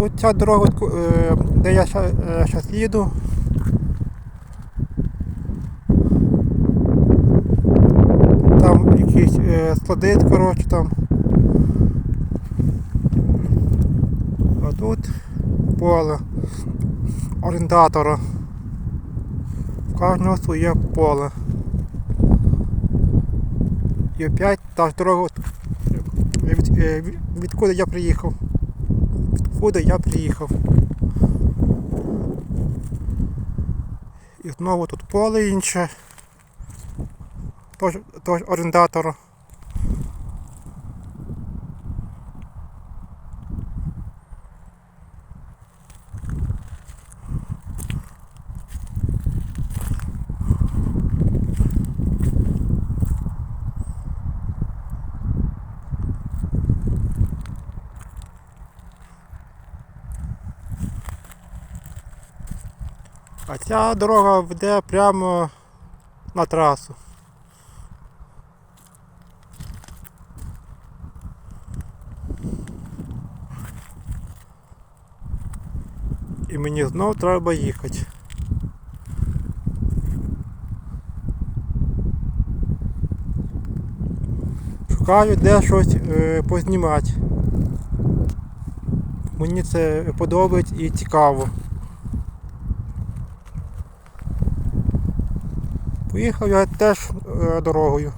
Тут ця дорога, е, де я зараз їду. Там якісь е, склади, коротше там. А тут поле орендатора. В кожного своє поле. І опять та ж дорога, від, е, від, відкуди я приїхав. Відкуди я приїхав. І знову тут поле інше. Тож, тож орендатора. А ця дорога веде прямо на трасу. І мені знов треба їхати. Шукаю де щось е, познімати. Мені це подобається і цікаво. Поїхав я теж е, дорогою.